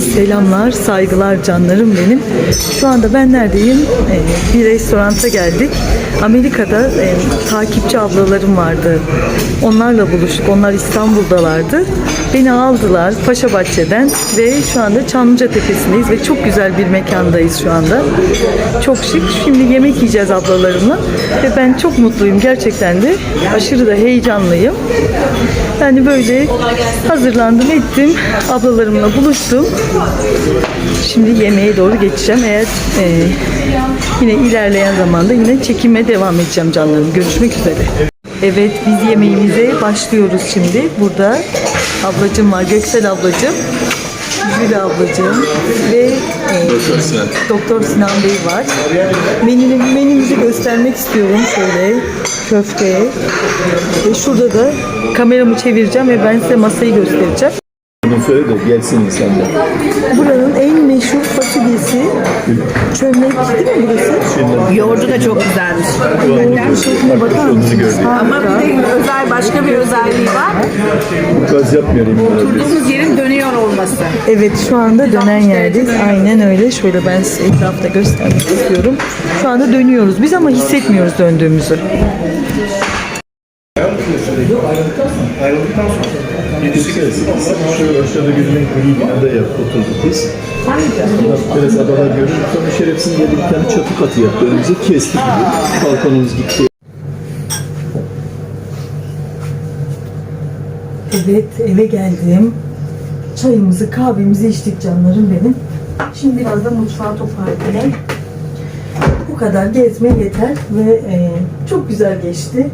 selamlar, saygılar canlarım benim. Şu anda ben neredeyim? Ee, bir restoranta geldik. Amerika'da e, takipçi ablalarım vardı. Onlarla buluştuk. Onlar İstanbul'dalardı. Beni aldılar Paşa Bahçe'den ve şu anda Çamlıca Tepesi'ndeyiz ve çok güzel bir mekandayız şu anda. Çok şık. Şimdi yemek yiyeceğiz ablalarımla ve ben çok mutluyum gerçekten de. Aşırı da heyecanlıyım. Yani böyle hazırlandım ettim. Ablalarımla buluştum. Şimdi yemeğe doğru geçeceğim. Eğer e, yine ilerleyen zamanda yine çekime devam edeceğim canlarım. Görüşmek üzere. Evet biz yemeğimize başlıyoruz şimdi. Burada ablacım var. Göksel ablacım. Jüli ablacığım ve e, Doktor Sinan Bey var. Menünü, menümüzü göstermek istiyorum şöyle köfte. Ve şurada da kameramı çevireceğim ve ben size masayı göstereceğim. Bunu söyle de gelsin insanlar. Buranın en meşhur fasulyesi çömlek değil mi burası? Yoğurdu da çok güzelmiş. Yoğurdun şekline bakar mısınız? Ama bir de özel başka bir özelliği var. Gaz yapmıyor emin olabiliriz. Oturduğumuz yerin dönüyor olması. Evet şu anda dönen yerdeyiz. Aynen öyle. Şöyle ben size etrafta göstermek istiyorum. Şu anda dönüyoruz biz ama hissetmiyoruz döndüğümüzü. Şöyle aşağıda gözümen gri binada yap, oturduk biz. Biraz adalar görünce sonra şerefsiz geldi bir tane çatı katı yaptı. Önümüze kesti gibi. Balkonumuz gitti. Evet eve geldim. Çayımızı kahvemizi içtik canlarım benim. Şimdi biraz da mutfağı toparlayayım. Bu kadar gezme yeter ve e, çok güzel geçti.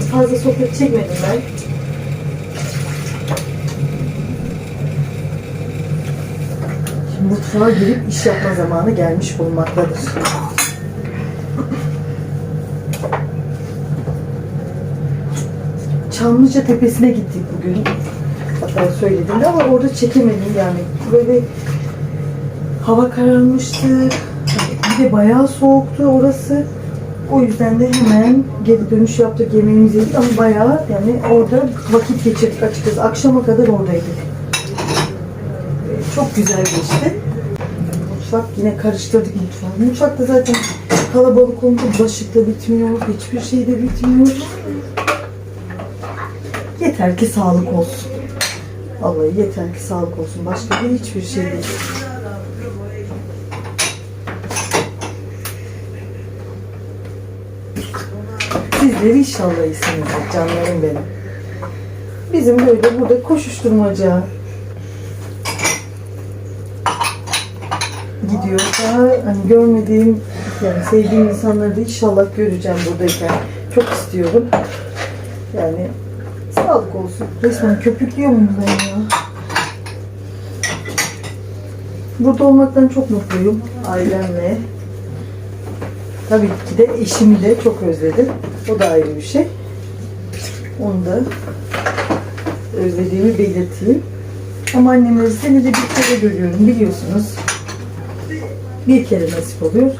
Fazla sohbet çekmedim ben. Şimdi mutfağa girip iş yapma zamanı gelmiş bulunmaktadır. Çamlıca Tepesi'ne gittik bugün. Hatta söyledim ama orada çekemedim yani. Böyle hava kararmıştı. Bir de bayağı soğuktu orası. O yüzden de hemen geri dönüş yaptık, yemeğimizi yedik ama bayağı yani orada vakit geçirdik açıkçası. Akşama kadar oradaydık. Ee, Çok güzel geçti. Mutfak yine karıştırdık mutfağı. Mutfakta zaten kalabalık olunca bulaşık da bitmiyor, hiçbir şey de bitmiyor. Yeter ki sağlık olsun. Vallahi yeter ki sağlık olsun. Başka bir hiçbir şey değil. Sizleri inşallah iyisinizdir canlarım benim. Bizim böyle burada koşuşturmaca gidiyor da hani görmediğim yani sevdiğim insanları da inşallah göreceğim buradayken. Çok istiyorum. Yani sağlık olsun. Resmen köpüklüyor muyum ben ya? Burada olmaktan çok mutluyum ailemle. Tabii ki de eşimi de çok özledim. O da ayrı bir şey. Onu da özlediğimi belirteyim. Ama annemleri senede bir kere görüyorum biliyorsunuz. Bir kere nasip oluyor.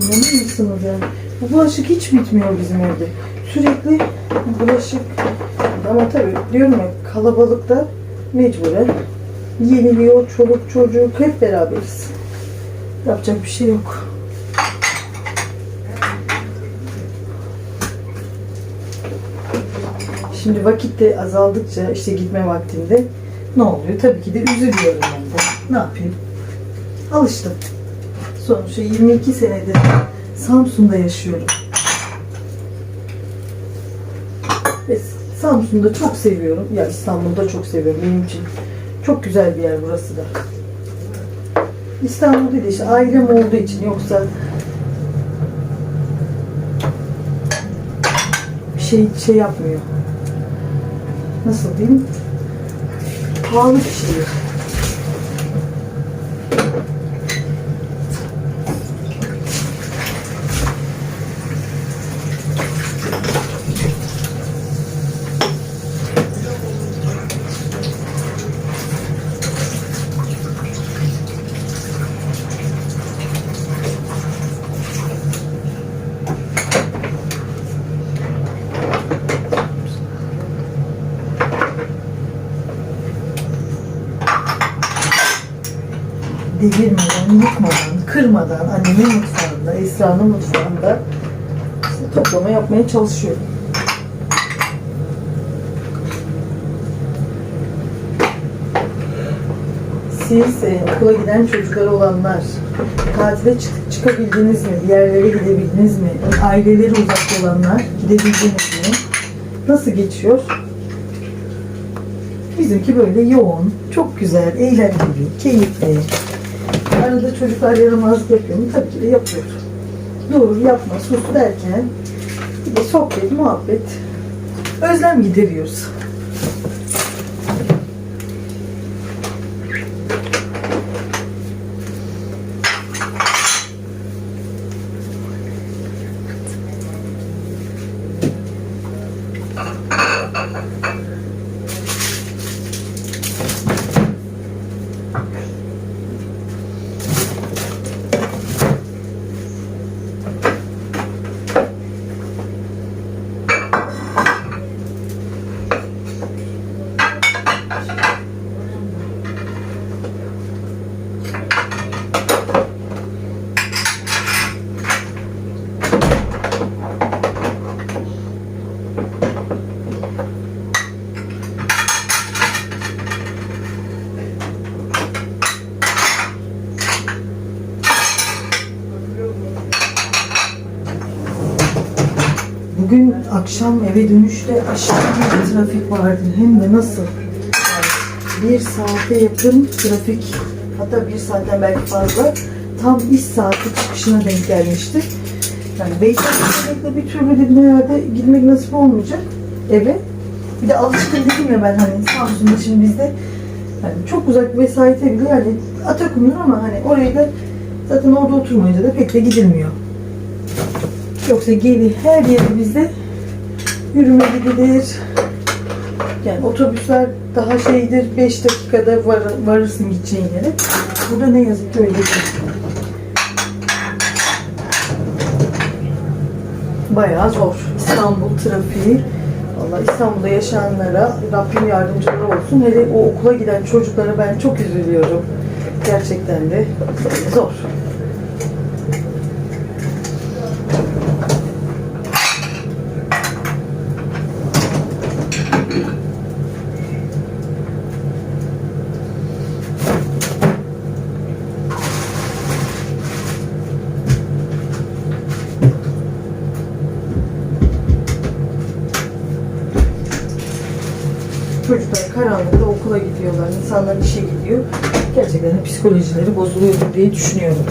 İnanır mısınız yani? Bu bulaşık hiç bitmiyor bizim evde. Sürekli bulaşık. Ama tabii diyorum ya kalabalıkta mecburen yeniliyor çoluk çocuk hep beraberiz. Yapacak bir şey yok. Şimdi vakit de azaldıkça işte gitme vaktinde ne oluyor? Tabii ki de üzülüyorum ben de. Ne yapayım? Alıştım. Sonuçta 22 senedir Samsun'da yaşıyorum. Ve Samsun'da çok seviyorum. Ya İstanbul'da çok seviyorum benim için. Çok güzel bir yer burası da. İstanbul değil de işte ailem olduğu için yoksa şey şey yapmıyor. Nasıl diyeyim? Pahalı bir şey. Devirmeden, yıkmadan, kırmadan annemin mutfağında, Esra'nın mutfağında işte toplama yapmaya çalışıyorum. Siz e, okula giden çocuklar olanlar, tatile çık- çıkabildiniz mi? Bir yerlere gidebildiniz mi? Aileleri uzakta olanlar gidebildiniz mi? Nasıl geçiyor? Bizimki böyle yoğun, çok güzel, eğlenceli, keyifli. Arada çocuklar yaramazlık yapıyor mu? Tabii ki de yapıyor. Dur, yapma, sus derken bir de sohbet, muhabbet, özlem gideriyoruz. Bugün akşam eve dönüşte aşırı bir trafik vardı. Hem de nasıl? Bir saate yakın trafik, hatta bir saatten belki fazla tam iş saati çıkışına denk gelmişti. Yani Beylikdüzü'nde bir türlü dedim herhalde gitmek nasip olmayacak eve. Bir de alışkın dedim ya ben hani Samsun'da şimdi bizde yani çok uzak vesayete bile yani Atakum'dur ama hani oraya da zaten orada oturmayınca da pek de gidilmiyor. Yoksa geri her yere bizde yürüme gidilir. Yani otobüsler daha şeydir 5 dakikada var, varırsın gideceğin yere. Burada ne yazık ki öyle değil. Bayağı zor. İstanbul trafiği. Allah İstanbul'da yaşayanlara Rabbim yardımcıları olsun. Hele o okula giden çocuklara ben çok üzülüyorum. Gerçekten de zor. Okula gidiyorlar, insanlar işe gidiyor. Gerçekten psikolojileri bozuluyordur diye düşünüyorum.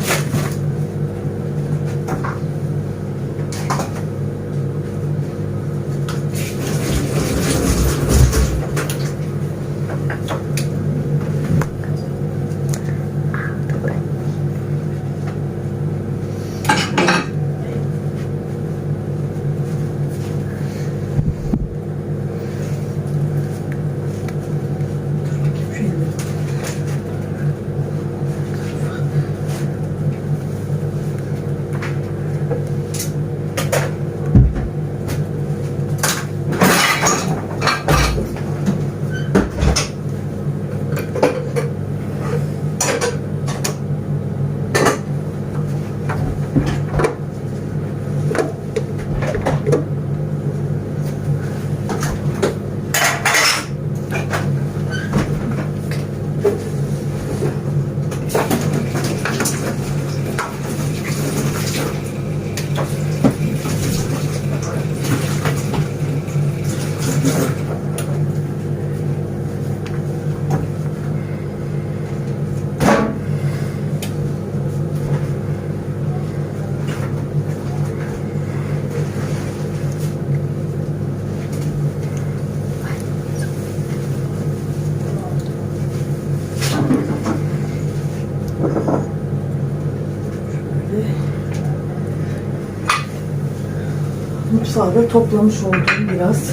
Mutfağı da toplamış oldum biraz.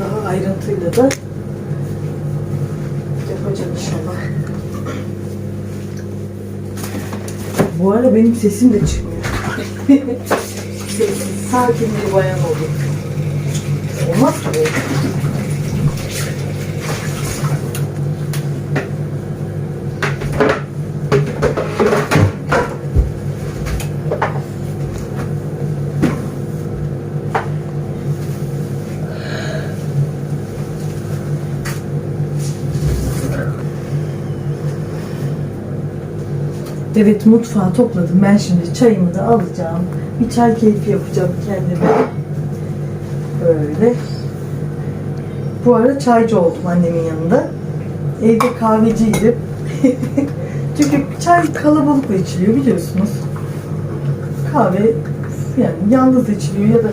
Daha ayrıntıyla da yapacağım inşallah. Bu ara benim sesim de çıkmıyor. Sakin bir bayan oldum. Olmaz ki Evet mutfağı topladım. Ben şimdi çayımı da alacağım. Bir çay keyfi yapacağım kendime. Böyle. Bu ara çaycı oldum annemin yanında. Evde kahveciydim. Çünkü çay kalabalıkla içiliyor biliyorsunuz. Kahve yani yalnız içiliyor ya da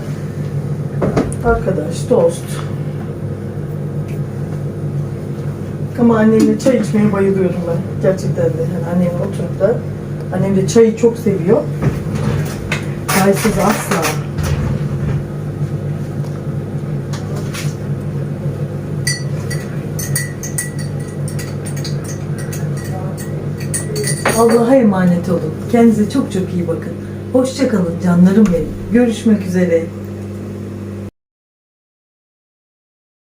arkadaş, dost. Ama annemle çay içmeye bayılıyorum ben. Gerçekten de. Yani annemle oturup da annem de çayı çok seviyor. Çaysız asla. Allah'a emanet olun. Kendinize çok çok iyi bakın. Hoşça kalın canlarım benim. Görüşmek üzere.